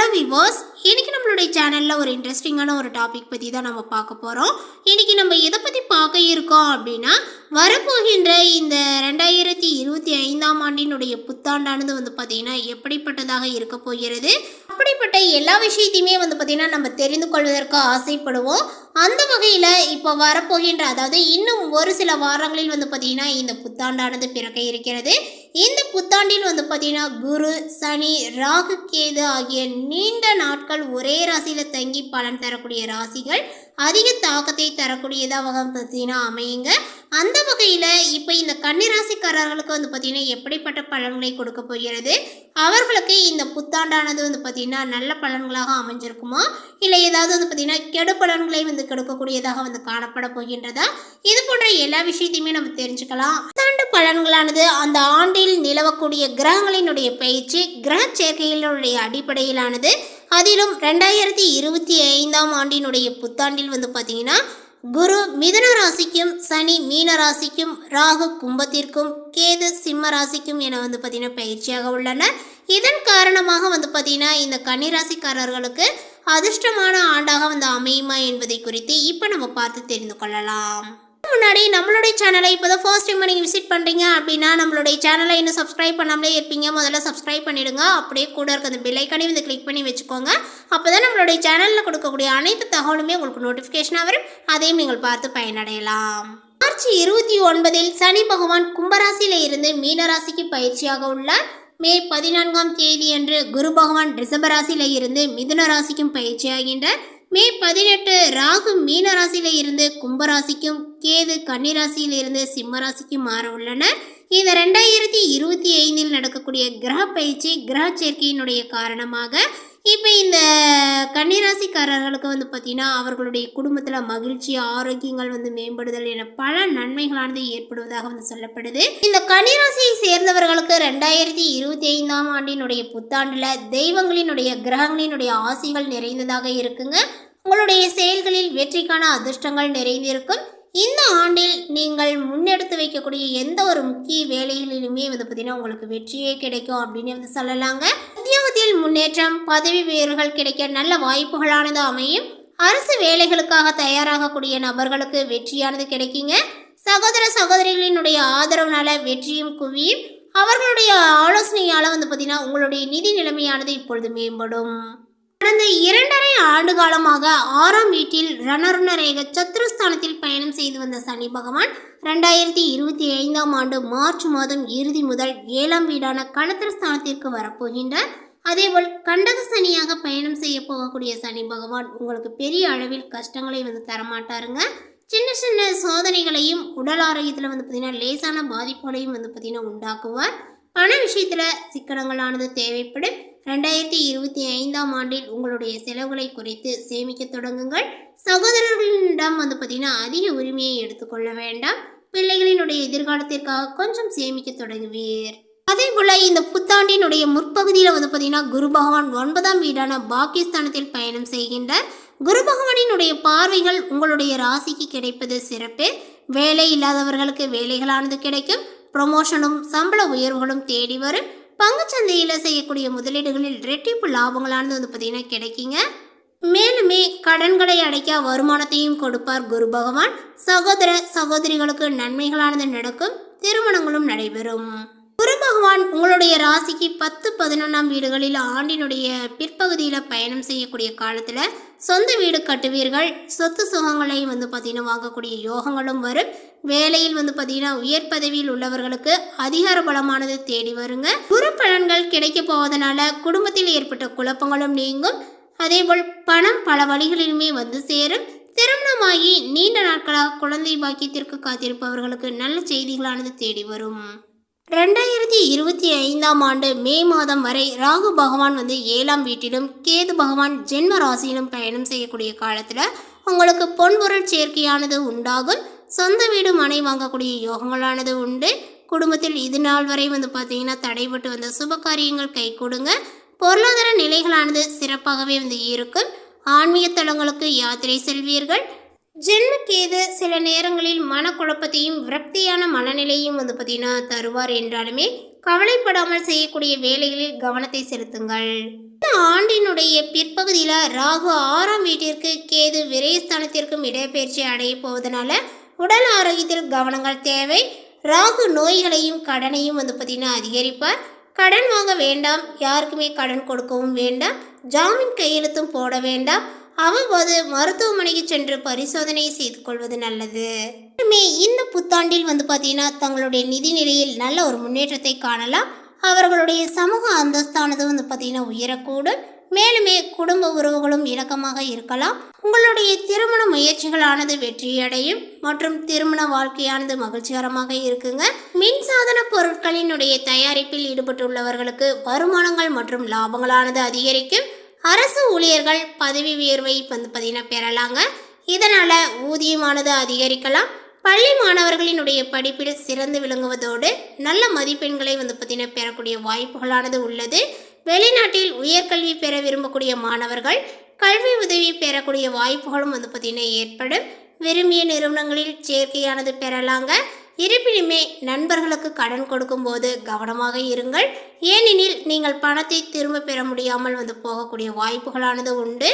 Hello விவோஸ் இன்னைக்கு நம்மளுடைய சேனலில் ஒரு இன்ட்ரெஸ்டிங்கான ஒரு டாபிக் பற்றி தான் நம்ம பார்க்க போகிறோம் இன்றைக்கி நம்ம எதை பற்றி பார்க்க இருக்கோம் அப்படின்னா வரப்போகின்ற இந்த ரெண்டாயிரத்தி இருபத்தி ஐந்தாம் ஆண்டினுடைய புத்தாண்டானது வந்து பார்த்திங்கன்னா எப்படிப்பட்டதாக இருக்க போகிறது? அப்படிப்பட்ட எல்லா விஷயத்தையுமே வந்து பார்த்திங்கன்னா நம்ம தெரிந்து கொள்வதற்கு ஆசைப்படுவோம். அந்த வகையில் இப்போ வரப்போகின்ற அதாவது இன்னும் ஒரு சில வாரங்களில் வந்து பார்த்திங்கன்னா இந்த புத்தாண்டானது பிறக்க இருக்கிறது. இந்த புத்தாண்டில் வந்து பார்த்தீங்கன்னா குரு சனி ராகு கேது ஆகிய நீண்ட நாட்கள் ஒரே ராசியில் தங்கி பலன் தரக்கூடிய ராசிகள். அதிக தாக்கத்தை தரக்கூடியதாக பார்த்தீங்கன்னா அமையுங்க. அந்த வகையில் இப்போ இந்த கன்னிராசிக்காரர்களுக்கு வந்து பார்த்தீங்கன்னா எப்படிப்பட்ட பலன்களை கொடுக்க போகிறது? அவர்களுக்கு இந்த புத்தாண்டானது வந்து பார்த்தீங்கன்னா நல்ல பலன்களாக அமைஞ்சிருக்குமா? இல்லை ஏதாவது வந்து பார்த்தீங்கன்னா கெடு பலன்களை வந்து கெடுக்கக்கூடியதாக வந்து காணப்பட போகின்றதா? இது போன்ற எல்லா விஷயத்தையுமே நம்ம தெரிஞ்சுக்கலாம். பலன்களானது. அந்த ஆண்டில் நிலவக்கூடிய கிரகங்களினுடைய பயிற்சி கிரக சேர்க்கைகளினுடைய அடிப்படையிலானது. அதிலும் ரெண்டாயிரத்தி இருபத்தி ஐந்தாம் ஆண்டினுடைய புத்தாண்டில் வந்து பார்த்தீங்கன்னா குரு மிதன ராசிக்கும் சனி மீன ராசிக்கும் ராகு கும்பத்திற்கும் கேது சிம்ம ராசிக்கும் என வந்து பார்த்தீங்கன்னா பயிற்சியாக உள்ளன. இதன் காரணமாக வந்து பார்த்தீங்கன்னா இந்த கன்னிராசிக்காரர்களுக்கு அதிர்ஷ்டமான ஆண்டாக வந்து அமையுமா என்பதை குறித்து இப்போ நம்ம பார்த்து தெரிந்து கொள்ளலாம். முன்னாடி நம்மளுடைய சேனலை இப்போ தான் ஃபர்ஸ்ட் டைம் நீங்கள் விசிட் பண்ணுறீங்க அப்படின்னா நம்மளுடைய சேனலை இன்னும் சப்ஸ்கிரைப் பண்ணாமலே இருப்பீங்க. முதல்ல சப்ஸ்கிரைப் பண்ணிடுங்க. அப்படியே கூட இருக்க அந்த பில்லைக்கானே வந்து கிளிக் பண்ணி வச்சுக்கோங்க. அப்போ தான் நம்மளுடைய சேனலில் கொடுக்கக்கூடிய அனைத்து தகவலுமே உங்களுக்கு நோட்டிஃபிகேஷனாக வரும். அதையும் நீங்கள் பார்த்து பயனடையலாம். மார்ச் இருபத்தி ஒன்பதில் சனி பகவான் கும்பராசியில் இருந்து மீனராசிக்கு பயிற்சியாக உள்ளார். மே பதினான்காம் தேதியன்று குரு பகவான் ரிஷபராசியில் இருந்து மிதுன ராசிக்கும் பயிற்சியாகின்றார். மே பதினெட்டு ராகு மீன ராசியில இருந்து கும்பராசிக்கும் கேது கன்னிராசியில் இருந்து சிம்ம ராசிக்கும் மாற உள்ளன. இந்த ரெண்டாயிரத்தி இருபத்தி ஐந்தில் நடக்கக்கூடிய கிரக பயிற்சி கிரக சேர்க்கையினுடைய காரணமாக இப்போ இந்த கன்னிராசிக்காரர்களுக்கு வந்து பார்த்திங்கன்னா அவர்களுடைய குடும்பத்தில் மகிழ்ச்சி ஆரோக்கியங்கள் வந்து மேம்படுதல் என பல நன்மைகளானது ஏற்படுவதாக வந்து சொல்லப்படுது. இந்த கன்னிராசியை சேர்ந்தவர்களுக்கு ரெண்டாயிரத்தி இருபத்தி ஐந்தாம் ஆண்டினுடைய புத்தாண்டில் தெய்வங்களினுடைய கிரகங்களினுடைய ஆசிகள் நிறைந்ததாக இருக்குங்க. உங்களுடைய செயல்களில் வெற்றிக்கான அதிர்ஷ்டங்கள் நிறைந்திருக்கும். இந்த ஆண்டில் நீங்கள் முன்னெடுத்து வைக்கக்கூடிய எந்த ஒரு முக்கிய வேலைகளிலுமே வந்து பார்த்தீங்கன்னா உங்களுக்கு வெற்றியே கிடைக்கும் அப்படின்னு வந்து சொல்லலாங்க. உத்தியோகத்தில் முன்னேற்றம் பதவி உயர்வுகள் கிடைக்க நல்ல வாய்ப்புகளானது அமையும். அரசு வேலைகளுக்காக தயாராகக்கூடிய நபர்களுக்கு வெற்றியானது கிடைக்குங்க. சகோதர சகோதரிகளினுடைய ஆதரவுனால வெற்றியும் குவியும். அவர்களுடைய ஆலோசனையால் வந்து பார்த்தீங்கன்னா உங்களுடைய நிதி நிலைமையானது இப்பொழுது மேம்படும். கடந்த இரண்டரை ஆண்டு காலமாக ஆறாம் வீட்டில் ரணருணரேக சத்ருஸ்தானத்தில் பயணம் செய்து வந்த சனி பகவான் ரெண்டாயிரத்தி இருபத்தி ஐந்தாம் ஆண்டு மார்ச் மாதம் இறுதி முதல் ஏழாம் வீடான களத்திரஸ்தானத்திற்கு வரப்போகின்றார். அதேபோல் கண்டக சனியாக பயணம் செய்ய போகக்கூடிய சனி பகவான் உங்களுக்கு பெரிய அளவில் கஷ்டங்களை வந்து தரமாட்டாருங்க. சின்ன சின்ன சோதனைகளையும் உடல் ஆரோக்கியத்தில் வந்து பார்த்திங்கன்னா லேசான பாதிப்புகளையும் வந்து பார்த்திங்கன்னா உண்டாக்குவார். பண விஷயத்தில் சிக்கனங்களானது தேவைப்படும். ரெண்டாயிரத்தி இருபத்தி ஐந்தாம் ஆண்டில் உங்களுடைய செலவுகளை குறைத்து சேமிக்க தொடங்குங்கள். சகோதரர்களிடம் வந்து பார்த்திங்கன்னா அதிக உரிமையை எடுத்துக்கொள்ள வேண்டாம். பிள்ளைகளினுடைய எதிர்காலத்திற்காக கொஞ்சம் சேமிக்க தொடங்குவீர். அதே போல இந்த புத்தாண்டினுடைய முற்பகுதியில் வந்து பார்த்தீங்கன்னா குரு பகவான் ஒன்பதாம் வீடான பாகிஸ்தானத்தில் பயணம் செய்கின்றார். குரு பகவானினுடைய பார்வைகள் உங்களுடைய ராசிக்கு கிடைப்பது சிறப்பு. வேலை இல்லாதவர்களுக்கு வேலைகளானது கிடைக்கும். ப்ரொமோஷனும் சம்பள உயர்வுகளும் தேடி வரும். பங்குச்சந்தையில் செய்யக்கூடிய முதலீடுகளில் ரெட்டிப்பு லாபங்களானது வந்து பார்த்தீங்கன்னா கிடைக்குங்க. மேலுமே கடன்களை அடைக்க வருமானத்தையும் கொடுப்பார் குரு பகவான். சகோதர சகோதரிகளுக்கு நன்மைகளானது நடக்கும். திருமணங்களும் நடைபெறும். குரு பகவான் உங்களுடைய ராசிக்கு பத்து பதினொன்றாம் வீடுகளில் ஆண்டினுடைய பிற்பகுதியில் பயணம் செய்யக்கூடிய காலத்தில் சொந்த வீடு கட்டுவீர்கள். சொத்து சுகங்களை வந்து பார்த்திங்கன்னா வாங்கக்கூடிய யோகங்களும் வரும். வேலையில் வந்து பார்த்தீங்கன்னா உயர் பதவியில் உள்ளவர்களுக்கு அதிகார பலமானது தேடி வருங்க. குரு பலன்கள் கிடைக்க போவதனால குடும்பத்தில் ஏற்பட்ட குழப்பங்களும் நீங்கும். அதேபோல் பணம் பல வழிகளிலுமே வந்து சேரும். திருமணமாகி நீண்ட நாட்களாக குழந்தை பாக்கியத்திற்கு காத்திருப்பவர்களுக்கு நல்ல செய்திகளானது தேடி வரும். ரெண்டாயிரத்தி இருபத்தி ஐந்தாம் ஆண்டு மே மாதம் வரை ராகு பகவான் வந்து ஏழாம் வீட்டிலும் கேது பகவான் ஜென்ம ராசியிலும் பயணம் செய்யக்கூடிய காலத்தில் உங்களுக்கு பொன்பொருள் சேர்க்கையானது உண்டாகும். சொந்த வீடு மனை வாங்கக்கூடிய யோகங்களானது உண்டு. குடும்பத்தில் இது நாள் வரை வந்து பார்த்தீங்கன்னா தடைபட்டு வந்த சுப காரியங்கள் கை கொடுங்க. பொருளாதார நிலைகளானது சிறப்பாகவே வந்து இருக்கும். ஆன்மீக தலங்களுக்கு யாத்திரை செல்வீர்கள். ஜென்மக்கேது சில நேரங்களில் மனக்குழப்பத்தையும் விரக்தியான மனநிலையும் வந்து பார்த்தீங்கன்னா தருவார் என்றாலுமே கவலைப்படாமல் செய்யக்கூடிய வேலைகளில் கவனத்தை செலுத்துங்கள். இந்த ஆண்டினுடைய பிற்பகுதியில் ராகு ஆறாம் வீட்டிற்கு கேது விரயஸ்தானத்திற்கும் இடப்பெயர்ச்சி அடைய போவதனால உடல் ஆரோக்கியத்தில் கவனங்கள் தேவை. ராகு நோய்களையும் கடனையும் வந்து பார்த்திங்கன்னா அதிகரிப்பார். கடன் வாங்க வேண்டாம். யாருக்குமே கடன் கொடுக்கவும் வேண்டாம். ஜாமீன் கையெழுத்தும் போட வேண்டாம். அவ்வப்போது மருத்துவமனைக்கு சென்று பரிசோதனை செய்து கொள்வது நல்லது. மேலுமே இந்த புத்தாண்டில் வந்து பார்த்தீங்கன்னா தங்களுடைய நிதி நிலையில் நல்ல ஒரு முன்னேற்றத்தை காணலாம். அவர்களுடைய சமூக அந்தஸ்தானது வந்து பார்த்தீங்கன்னா உயரக்கூடும். மேலுமே குடும்ப உறவுகளும் இணக்கமாக இருக்கலாம். உங்களுடைய திருமண முயற்சிகளானது வெற்றியடையும் மற்றும் திருமண வாழ்க்கையானது மகிழ்ச்சிகரமாக இருக்குங்க. மின்சாதன பொருட்களினுடைய தயாரிப்பில் ஈடுபட்டுள்ளவர்களுக்கு வருமானங்கள் மற்றும் லாபங்களானது அதிகரிக்கும். அரசு ஊழியர்கள் பதவி உயர்வை வந்து பார்த்தீங்கன்னா பெறலாங்க. இதனால் ஊதியமானது அதிகரிக்கலாம். பள்ளி மாணவர்களினுடைய படிப்பில் சிறந்து விளங்குவதோடு நல்ல மதிப்பெண்களை வந்து பார்த்தீங்கன்னா பெறக்கூடிய வாய்ப்புகளானது உள்ளது. வெளிநாட்டில் உயர்கல்வி பெற விரும்பக்கூடிய மாணவர்கள் கல்வி உதவி பெறக்கூடிய வாய்ப்புகளும் வந்து பார்த்தீங்கன்னா ஏற்படும். விரும்பிய நிறுவனங்களில் சேர்க்கையானது பெறலாங்க. இருப்பினுமே நண்பர்களுக்கு கடன் கொடுக்கும்போது கவனமாக இருங்கள். ஏனெனில் நீங்கள் பணத்தை திரும்ப பெற முடியாமல் வந்து போகக்கூடிய வாய்ப்புகளானது உண்டு.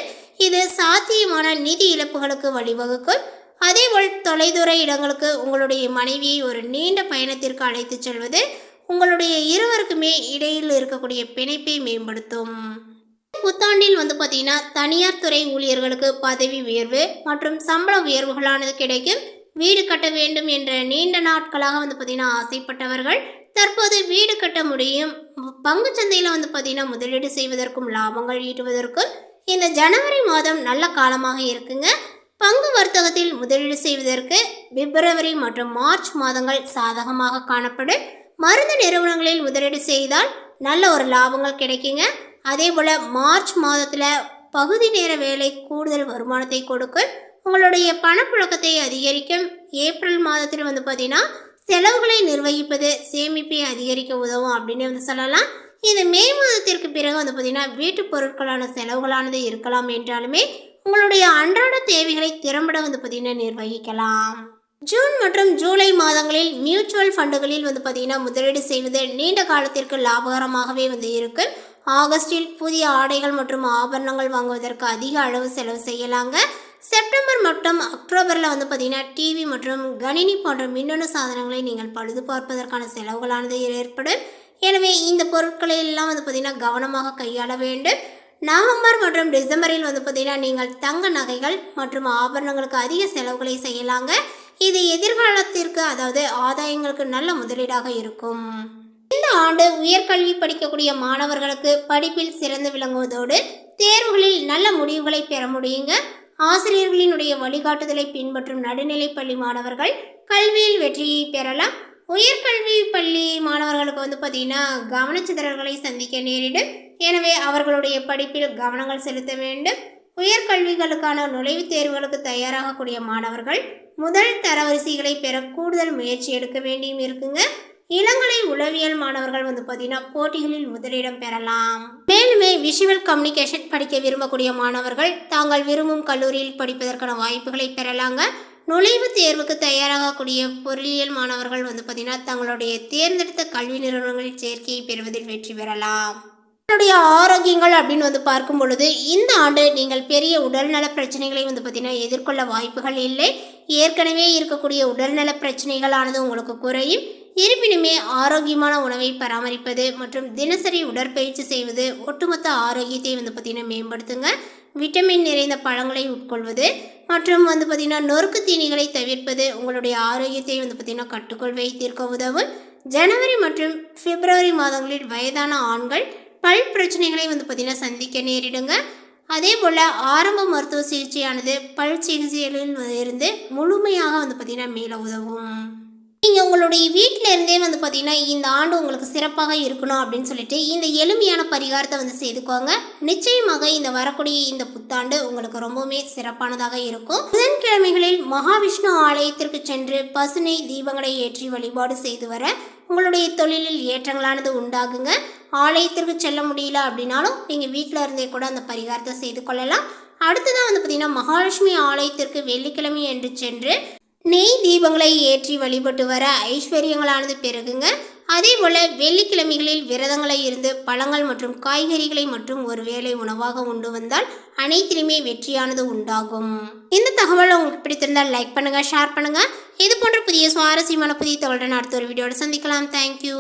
இது சாத்தியமான நிதி இழப்புகளுக்கு வழிவகுக்கும். அதேபோல் தொலைதூர இடங்களுக்கு உங்களுடைய மனைவியை ஒரு நீண்ட பயணத்திற்கு அழைத்துச் செல்வது உங்களுடைய இருவருக்குமே இடையில் இருக்கக்கூடிய பிணைப்பை மேம்படுத்தும். புத்தாண்டில் வந்து பார்த்தீங்கன்னா தனியார் துறை ஊழியர்களுக்கு பதவி உயர்வு மற்றும் சம்பள உயர்வுகளானது கிடைக்கும். வீடு கட்ட வேண்டும் என்ற நீண்ட நாட்களாக வந்து பார்த்தீங்கன்னா ஆசைப்பட்டவர்கள் தற்போது வீடு கட்ட முடியும். பங்கு சந்தையில் வந்து பார்த்தீங்கன்னா முதலீடு செய்வதற்கும் லாபங்கள் ஈட்டுவதற்கும் இந்த ஜனவரி மாதம் நல்ல காலமாக இருக்குங்க. பங்கு வர்த்தகத்தில் முதலீடு செய்வதற்கு பிப்ரவரி மற்றும் மார்ச் மாதங்கள் சாதகமாக காணப்படும். மருந்து நிறுவனங்களில் முதலீடு செய்தால் நல்ல ஒரு லாபங்கள் கிடைக்குங்க. அதே போல் மார்ச் மாதத்தில் பகுதி நேர வேலை கூடுதல் வருமானத்தை கொடுக்கும். உங்களுடைய பணப்புழக்கத்தை அதிகரிக்கும் ஏப்ரல் மாதத்தில் வந்து பார்த்தீங்கன்னா செலவுகளை நிர்வகிப்பது சேமிப்பை அதிகரிக்க உதவும் அப்படின்னு வந்து சொல்லலாம். இது மே மாதத்திற்கு பிறகு வந்து பார்த்தீங்கன்னா வீட்டு பொருட்களான செலவுகளானது இருக்கலாம் என்றாலுமே உங்களுடைய அன்றாட தேவைகளை திறம்பட வந்து பார்த்தீங்கன்னா நிர்வகிக்கலாம். ஜூன் மற்றும் ஜூலை மாதங்களில் மியூச்சுவல் ஃபண்டுகளில் வந்து பார்த்தீங்கன்னா முதலீடு செய்வது நீண்ட காலத்திற்கு லாபகரமாகவே வந்து இருக்கும் ஆகஸ்டில் புதிய ஆடைகள் மற்றும் ஆபரணங்கள் வாங்குவதற்கு அதிக அளவு செலவு செய்யலாங்க. செப்டம்பர் மற்றும் அக்டோபரில் வந்து பார்த்திங்கன்னா டிவி மற்றும் கணினி போன்ற மின்னணு சாதனங்களை நீங்கள் பழுது பார்ப்பதற்கான செலவுகளானது ஏற்படும். எனவே இந்த பொருட்களை எல்லாம் வந்து பார்த்தீங்கன்னா கவனமாக கையாள வேண்டும். நவம்பர் மற்றும் டிசம்பரில் வந்து பார்த்தீங்கன்னா நீங்கள் தங்க நகைகள் மற்றும் ஆபரணங்களுக்கு அதிக செலவுகளை செய்யலாங்க. இது எதிர்காலத்திற்கு அதாவது ஆதாயங்களுக்கு நல்ல முதலீடாக இருக்கும். இந்த ஆண்டு உயர்கல்வி படிக்கக்கூடிய மாணவர்களுக்கு படிப்பில் சிறந்து விளங்குவதோடு தேர்வுகளில் நல்ல முடிவுகளை பெற முடியுங்க. ஆசிரியர்களினுடைய வழிகாட்டுதலை பின்பற்றும் நடுநிலைப்பள்ளி மாணவர்கள் கல்வியில் வெற்றியை பெறலாம். உயர்கல்வி பள்ளி மாணவர்களுக்கு வந்து பார்த்திங்கன்னா கவனச்சிதறல்களை சந்திக்க நேரிடும். எனவே அவர்களுடைய படிப்பில் கவனங்கள் செலுத்த வேண்டும். உயர்கல்விகளுக்கான நுழைவுத் தேர்வுகளுக்கு தயாராகக்கூடிய மாணவர்கள் முதல் தரவரிசைகளை பெற கூடுதல் முயற்சி எடுக்க வேண்டியும் இருக்குங்க. இளங்கலை உளவியல் மாணவர்கள் வந்து பார்த்தீங்கன்னா போட்டிகளில் முதலிடம் பெறலாம். மேலுமே விஷுவல் கம்யூனிகேஷன் படிக்க விரும்பக்கூடிய மாணவர்கள் தாங்கள் விரும்பும் கல்லூரியில் படிப்பதற்கான வாய்ப்புகளை பெறலாங்க. நுழைவுத் தேர்வுக்கு தயாராகக்கூடிய பொருளியல் மாணவர்கள் வந்து பார்த்தீங்கன்னா தங்களுடைய தேர்ந்தெடுத்த கல்வி நிறுவனங்களில் சேர்க்கையை பெறுவதில் வெற்றி பெறலாம். உங்களுடைய ஆரோக்கியங்கள் அப்படின்னு வந்து பார்க்கும் பொழுது இந்த ஆண்டு நீங்கள் பெரிய உடல்நல பிரச்சனைகளை வந்து பார்த்தீங்கன்னா எதிர்கொள்ள வாய்ப்புகள் இல்லை. ஏற்கனவே இருக்கக்கூடிய உடல்நல பிரச்சனைகளானது உங்களுக்கு குறையும். இருப்பினுமே ஆரோக்கியமான உணவை பராமரிப்பது மற்றும் தினசரி உடற்பயிற்சி செய்வது ஒட்டுமொத்த ஆரோக்கியத்தை வந்து பார்த்திங்கன்னா மேம்படுத்துங்க. விட்டமின் நிறைந்த பழங்களை உட்கொள்வது மற்றும் வந்து பார்த்திங்கன்னா நொறுக்கு தீனிகளை தவிர்ப்பது உங்களுடைய ஆரோக்கியத்தை வந்து பார்த்திங்கன்னா கட்டுக்குள் வைத்திருக்க உதவும். ஜனவரி மற்றும் பிப்ரவரி மாதங்களில் வயதான ஆண்கள் பல் பிரச்சனைகளை வந்து பார்த்திங்கன்னா சந்திக்க நேரிடுங்க. அதே போல் ஆரம்ப மருத்துவ சிகிச்சையானது பல் சிகிச்சைகளில் இருந்து முழுமையாக வந்து பார்த்திங்கன்னா மேலே உதவும். நீங்கள் உங்களுடைய வீட்டில் இருந்தே வந்து பார்த்தீங்கன்னா இந்த ஆண்டு உங்களுக்கு சிறப்பாக இருக்கணும் அப்படின்னு சொல்லிட்டு இந்த எளிமையான பரிகாரத்தை வந்து செய்துக்கோங்க. நிச்சயமாக இந்த வரக்கூடிய இந்த புத்தாண்டு உங்களுக்கு ரொம்பவுமே சிறப்பானதாக இருக்கும். புதன்கிழமைகளில் மகாவிஷ்ணு ஆலயத்திற்கு சென்று பசுனை தீபங்களை ஏற்றி வழிபாடு செய்து வர உங்களுடைய தொழிலில் ஏற்றங்களானது உண்டாகுங்க. ஆலயத்திற்கு செல்ல முடியல அப்படின்னாலும் நீங்கள் வீட்டில் இருந்தே கூட அந்த பரிகாரத்தை செய்து கொள்ளலாம். அடுத்ததாக வந்து பார்த்திங்கன்னா மகாலட்சுமி ஆலயத்திற்கு வெள்ளிக்கிழமை என்று சென்று நெய் தீபங்களை ஏற்றி வழிபட்டு வர ஐஸ்வர்யங்களானது பெருகுங்க. அதே போல் வெள்ளிக்கிழமைகளில் விரதங்களை இருந்து பழங்கள் மற்றும் காய்கறிகளை மற்றும் ஒருவேளை உணவாக உண்டு வந்தால் அனைத்திலுமே வெற்றியானது உண்டாகும். இந்த தகவல் உங்களுக்கு பிடித்திருந்தால் லைக் பண்ணுங்கள் ஷேர் பண்ணுங்கள் இது போன்ற புதிய சுவாரஸ்யமான புதிய தகவலுடன் அடுத்த ஒரு வீடியோவில் சந்திக்கலாம். தேங்க்யூ